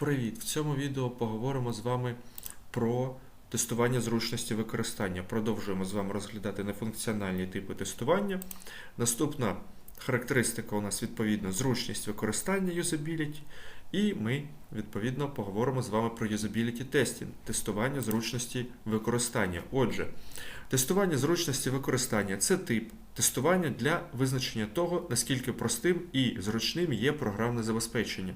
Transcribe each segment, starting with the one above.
Привіт! В цьому відео поговоримо з вами про тестування зручності використання. Продовжуємо з вами розглядати нефункціональні типи тестування. Наступна характеристика у нас відповідно зручність використання юзабіліті. І ми відповідно поговоримо з вами про юзабіліті тестінг, тестування зручності використання. Отже, тестування зручності використання це тип тестування для визначення того, наскільки простим і зручним є програмне забезпечення.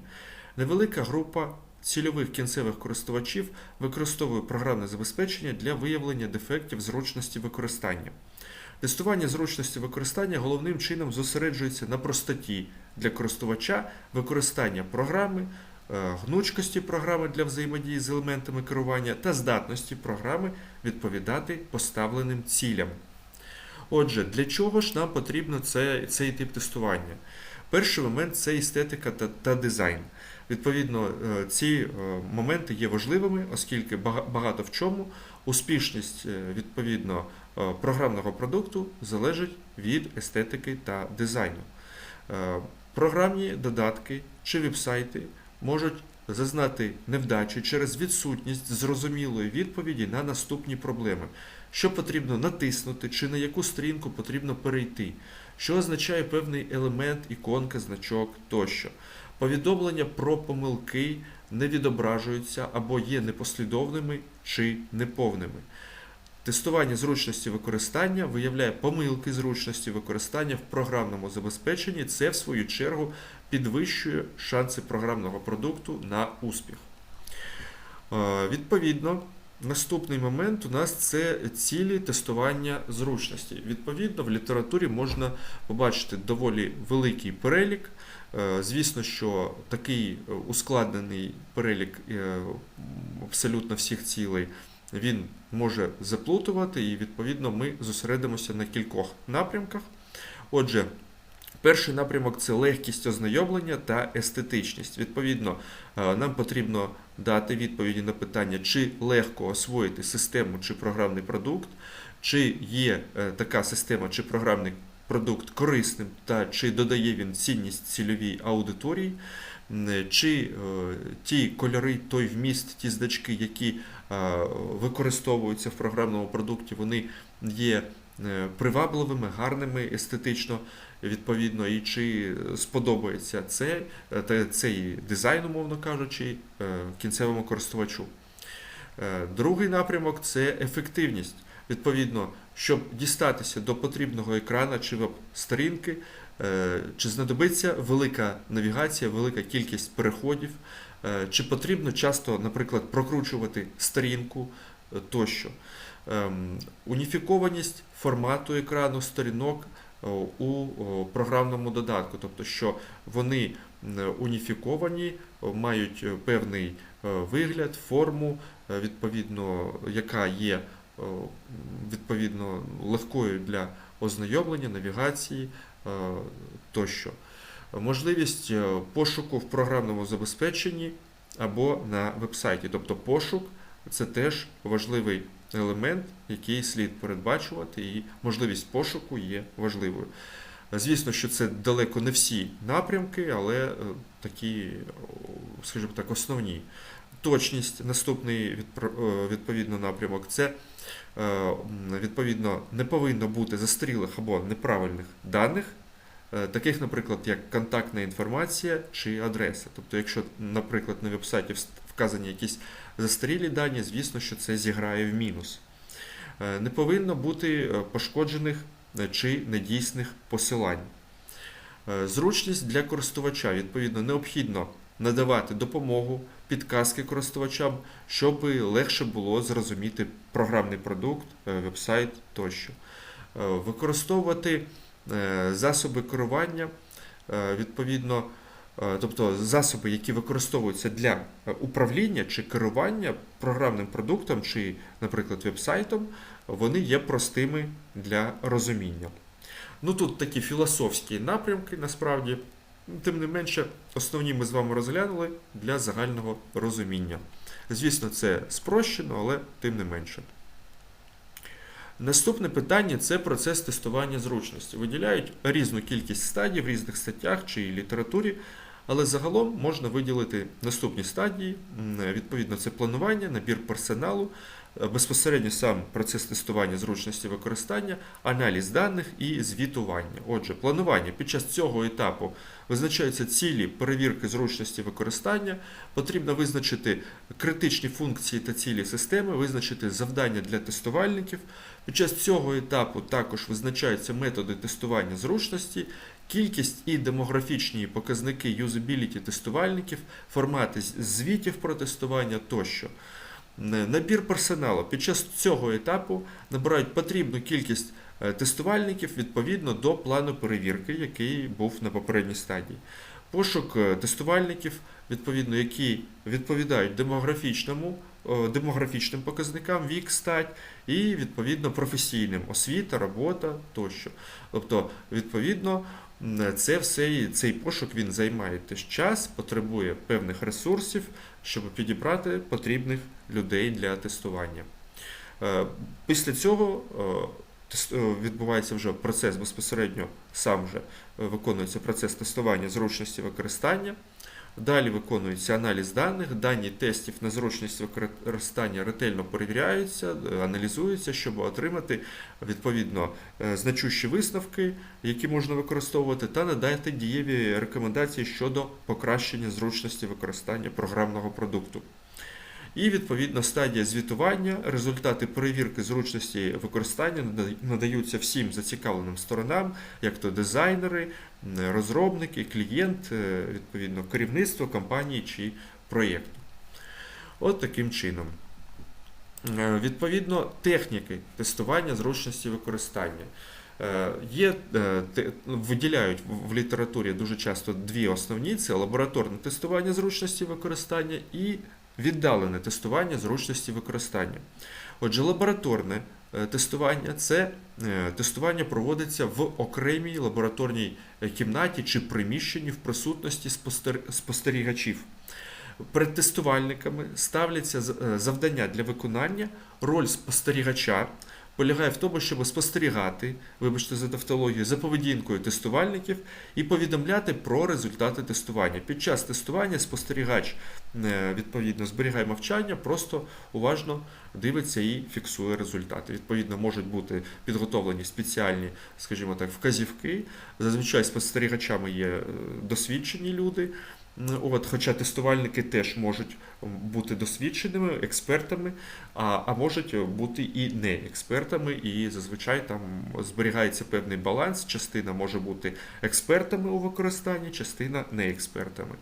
Невелика група цільових кінцевих користувачів використовує програмне забезпечення для виявлення дефектів зручності використання. Тестування зручності використання головним чином зосереджується на простоті для користувача використання програми, е, гнучкості програми для взаємодії з елементами керування та здатності програми відповідати поставленим цілям. Отже, для чого ж нам потрібно це, цей тип тестування? Перший момент це естетика та, та дизайн. Відповідно, е, ці е, моменти є важливими, оскільки багато в чому успішність е, відповідно програмного продукту залежить від естетики та дизайну. Програмні додатки чи вебсайти можуть зазнати невдачі через відсутність зрозумілої відповіді на наступні проблеми, що потрібно натиснути, чи на яку сторінку потрібно перейти, що означає певний елемент, іконка, значок тощо. Повідомлення про помилки не відображуються або є непослідовними чи неповними. Тестування зручності використання виявляє помилки зручності використання в програмному забезпеченні. Це, в свою чергу, підвищує шанси програмного продукту на успіх. Е, Відповідно, наступний момент у нас це цілі тестування зручності. Відповідно, в літературі можна побачити доволі великий перелік. Е, Звісно, що такий ускладнений перелік е, абсолютно всіх цілей він може заплутувати, і відповідно ми зосередимося на кількох напрямках. Отже, перший напрямок це легкість ознайомлення та естетичність. Відповідно, е, нам потрібно дати відповіді на питання, чи легко освоїти систему чи програмний продукт, чи є е, така система чи програмний продукт корисним та чи додає він цінність цільовій аудиторії, чи е, ті кольори, той вміст, ті значки, які використовуються в програмному продукті, вони є привабливими, гарними естетично, відповідно, і чи сподобається це, е, цей дизайн, умовно кажучи, е, кінцевому користувачу. Е, Другий напрямок це ефективність. Відповідно, щоб дістатися до потрібного екрана чи веб-сторінки, е, чи знадобиться велика навігація, велика кількість переходів, е, чи потрібно часто, наприклад, прокручувати сторінку е, тощо. Ем, Уніфікованість формату екрану сторінок е, у о, програмному додатку, тобто, що вони уніфіковані, мають е, певний е, вигляд, форму, е, відповідно, яка є відповідно легкою для ознайомлення, навігації е, тощо. Можливість е, пошуку в програмному забезпеченні або на вебсайті. Тобто пошук це теж важливий елемент, який слід передбачувати, і можливість пошуку є важливою. Звісно, що це далеко не всі напрямки, але е, такі, скажімо так, основні. Точність, наступний е, відповідно напрямок, це е, відповідно не повинно бути застарілих або неправильних даних, таких, наприклад, як контактна інформація чи адреса. Тобто, якщо, наприклад, на вебсайті вказані якісь застарілі дані, звісно, що це зіграє в мінус. Е, Не повинно бути е, пошкоджених е, чи недійсних посилань. Зручність для користувача. Відповідно, необхідно надавати допомогу, підказки користувачам, щоб легше було зрозуміти програмний продукт, вебсайт тощо. Використовувати засоби керування, відповідно, тобто засоби, які використовуються для е, управління чи керування програмним продуктом, чи, наприклад, вебсайтом, вони є простими для розуміння. Ну тут такі філософські напрямки, насправді, тим не менше, основні ми з вами розглянули для загального розуміння. Звісно, це спрощено, але тим не менше. Наступне питання це процес тестування зручності. Виділяють різну кількість стадій в різних статтях чи літературі. Але загалом можна виділити наступні стадії. Відповідно, це планування, набір персоналу, е, безпосередньо сам процес тестування зручності використання, аналіз даних і звітування. Отже, планування під час цього етапу визначаються цілі перевірки зручності використання. Потрібно визначити критичні функції та цілі системи, визначити завдання для тестувальників. Під час цього етапу також визначаються методи тестування зручності, кількість і демографічні показники юзабіліті тестувальників, формати звітів про тестування тощо. Набір персоналу під час цього етапу набирають потрібну кількість е, тестувальників відповідно до плану перевірки, який був на попередній стадії. Пошук е, тестувальників, відповідно, які відповідають демографічному, демографічним показникам, вік, стать і відповідно професійним освіта, робота тощо. Тобто, відповідно, це все цей пошук він займає теж час, потребує певних ресурсів, щоб підібрати потрібних людей для тестування. Е, Після цього е, е, відбувається вже процес безпосередньо сам вже е, виконується процес тестування зручності використання. Далі виконується аналіз даних, дані тестів на зручність використання ретельно перевіряються, аналізуються, щоб отримати відповідно е, значущі висновки, які можна використовувати, та надати дієві рекомендації щодо покращення зручності використання програмного продукту. І відповідно стадія звітування, результати перевірки зручності використання надаються всім зацікавленим сторонам, як то дизайнери, розробники, клієнт, е, відповідно керівництво компанії чи проєкту. От таким чином. Е, Відповідно, техніки тестування зручності використання. Е, Є, виділяють в літературі дуже часто дві основні: це лабораторне тестування зручності використання і віддалене тестування зручності використання. Отже, лабораторне е, тестування це е, тестування проводиться в окремій лабораторній е, кімнаті чи приміщенні в присутності спостерігачів. Перед тестувальниками ставляться завдання для виконання. Роль спостерігача полягає в тому, щоб спостерігати, вибачте за тавтологію, за поведінкою тестувальників і повідомляти про результати тестування. Під час тестування спостерігач е, відповідно зберігає мовчання, просто уважно дивиться і фіксує результати. Відповідно, можуть бути підготовлені спеціальні, скажімо так, вказівки. Зазвичай спостерігачами є е, досвідчені люди. От, хоча тестувальники теж можуть бути досвідченими експертами, а, а можуть бути і не експертами, і зазвичай там зберігається певний баланс. Частина може бути експертами у використанні, частина не експертами.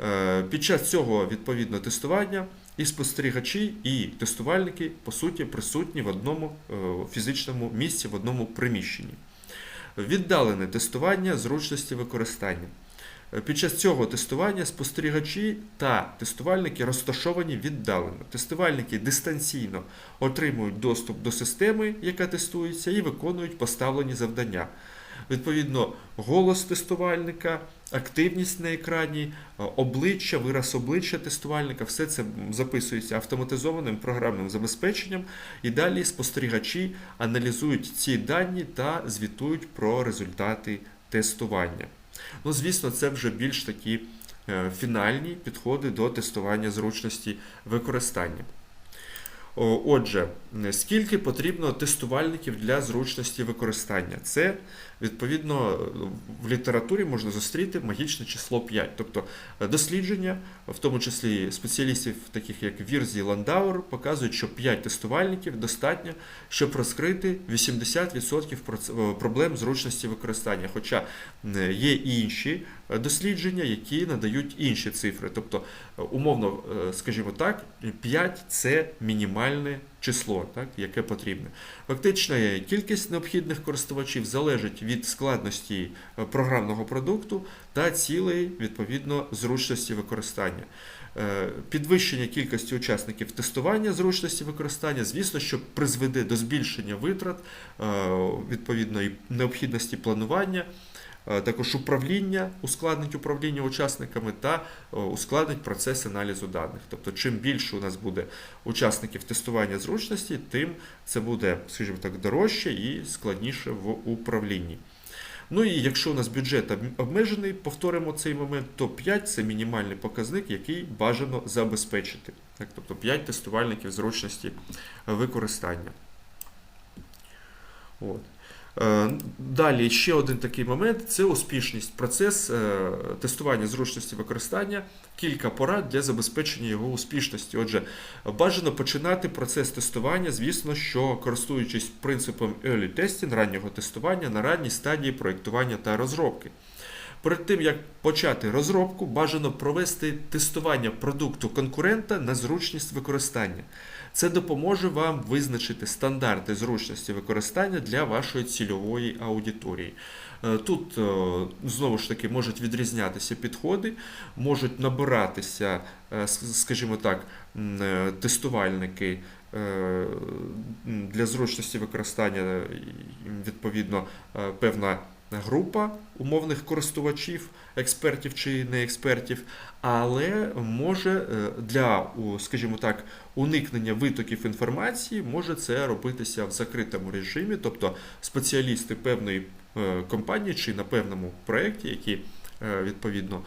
Е, Під час цього відповідно тестування і спостерігачі, і тестувальники по суті присутні в одному е, фізичному місці, в одному приміщенні. Віддалене тестування зручності використання. Е, Під час цього тестування спостерігачі та тестувальники розташовані віддалено. Тестувальники дистанційно отримують доступ до системи, яка тестується, і виконують поставлені завдання. Відповідно, голос тестувальника, активність на екрані, е, обличчя, вираз обличчя тестувальника, все це записується автоматизованим програмним забезпеченням, і далі спостерігачі аналізують ці дані та звітують про результати тестування. Ну, звісно, це вже більш такі е, фінальні підходи до тестування зручності використання. Отже, скільки потрібно тестувальників для зручності використання? Це відповідно в літературі можна зустріти магічне число 5. Тобто е, дослідження, в тому числі спеціалістів, таких як Вірзі і Ландауер, показують, що 5 тестувальників достатньо, щоб розкрити 80% проц- е, проблем зручності використання. Хоча є і інші е, дослідження, які надають інші цифри. Тобто, е, умовно, е, скажімо так, 5 це мінімальне число, так, яке потрібне. Фактично, кількість необхідних користувачів залежить від складності е, програмного продукту та цілей, відповідно, зручності використання. Підвищення кількості учасників тестування зручності використання, звісно, що призведе до збільшення витрат, відповідно, і необхідності планування. Е, Також управління, ускладнить управління учасниками та е, ускладнить процес аналізу даних. Тобто, чим більше у нас буде учасників тестування зручності, тим це буде, скажімо так, дорожче і складніше в управлінні. Ну і якщо у нас бюджет обмежений, повторимо цей момент, то 5 це мінімальний показник, який бажано забезпечити. Так, тобто 5 тестувальників зручності використання. От. Е, Далі ще один такий момент це успішність. Процес е, тестування зручності використання, кілька порад для забезпечення його успішності. Отже, бажано починати процес тестування, звісно, що користуючись принципом early testing, раннього тестування на ранній стадії проєктування та розробки. Перед тим як почати розробку, бажано провести тестування продукту конкурента на зручність використання. Це допоможе вам визначити стандарти зручності використання для вашої цільової аудиторії. Е, Тут е, знову ж таки можуть відрізнятися підходи, можуть набиратися, е, скажімо так, тестувальники для зручності використання відповідно певна група умовних користувачів, експертів чи не експертів, але може е, для, скажімо так, уникнення витоків інформації може це робитися в закритому режимі, тобто спеціалісти певної е, компанії чи на певному проєкті, які е, відповідно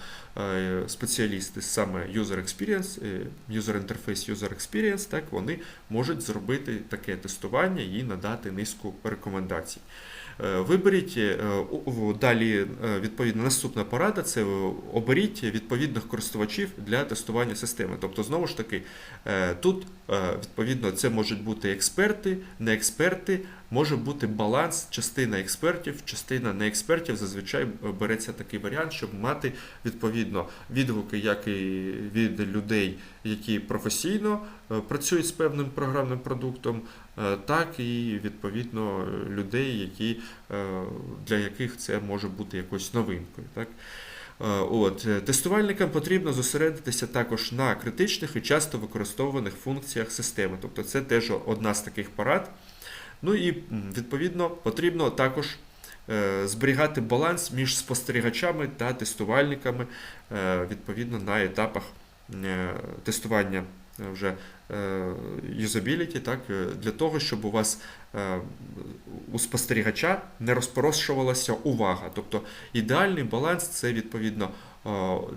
спеціалісти саме user experience, user interface, user experience, так вони можуть зробити таке тестування і надати низку рекомендацій. Е, Виберіть е, далі Відповідна відповідно наступна порада це е, оберіть відповідних користувачів для тестування системи. Тобто, знову ж таки, е, тут е, відповідно це можуть бути експерти, не експерти, може бути баланс, частина експертів, частина не експертів. Зазвичай е, береться такий варіант, щоб мати відповідно відгуки, як і від людей, які професійно е, працюють з певним програмним продуктом, е, так і відповідно людей, які, для яких це може бути якоюсь новинкою. Так? От, тестувальникам потрібно зосередитися також на критичних і часто використовуваних функціях системи. Тобто це теж одна з таких порад. Ну і відповідно потрібно також е, зберігати баланс між спостерігачами та тестувальниками е, відповідно на етапах е, тестування вже юзабіліті, так, для того, щоб у вас у спостерігача не розпорошувалася увага. Тобто ідеальний баланс це відповідно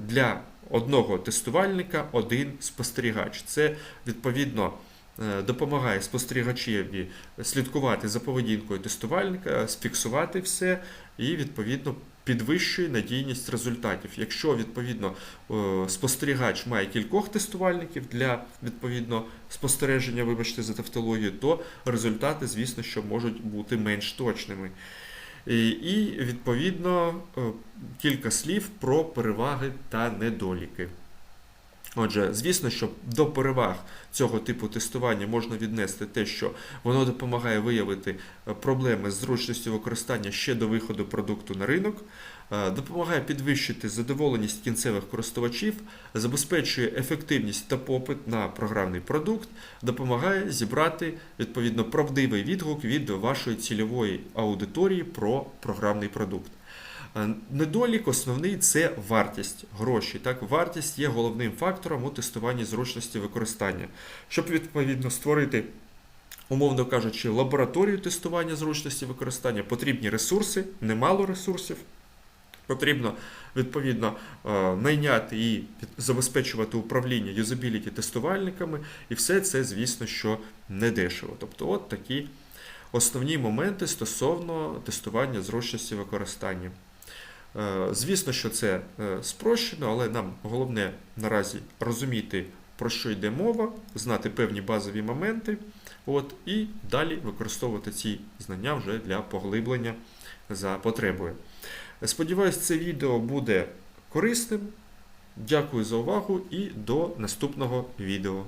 для одного тестувальника один спостерігач. Це відповідно допомагає спостерігачеві слідкувати за поведінкою тестувальника, сфіксувати все і відповідно підвищує надійність результатів. Якщо відповідно е, спостерігач має кількох тестувальників для відповідно спостереження, вибачте за тавтологію, то результати, звісно, що можуть бути менш точними. І, і відповідно е, кілька слів про переваги та недоліки. Отже, звісно, що до переваг цього типу тестування можна віднести те, що воно допомагає виявити е, проблеми з зручністю використання ще до виходу продукту на ринок, е, допомагає підвищити задоволеність кінцевих користувачів, забезпечує ефективність та попит на програмний продукт, допомагає зібрати відповідно правдивий відгук від вашої цільової аудиторії про програмний продукт. Е, Недолік основний це вартість гроші. Так, вартість є головним фактором у тестуванні зручності використання. Щоб відповідно створити, умовно кажучи, лабораторію тестування зручності використання, потрібні ресурси, немало ресурсів. Потрібно відповідно е, найняти і забезпечувати управління юзабіліті тестувальниками, і все це, звісно, що не дешево. Тобто, от такі основні моменти стосовно тестування зручності використання. Е, Звісно, що це е, спрощено, але нам головне наразі розуміти, про що йде мова, знати певні базові моменти, от, і далі використовувати ці знання вже для поглиблення за потребою. Сподіваюсь, це відео буде корисним. Дякую за увагу і до наступного відео.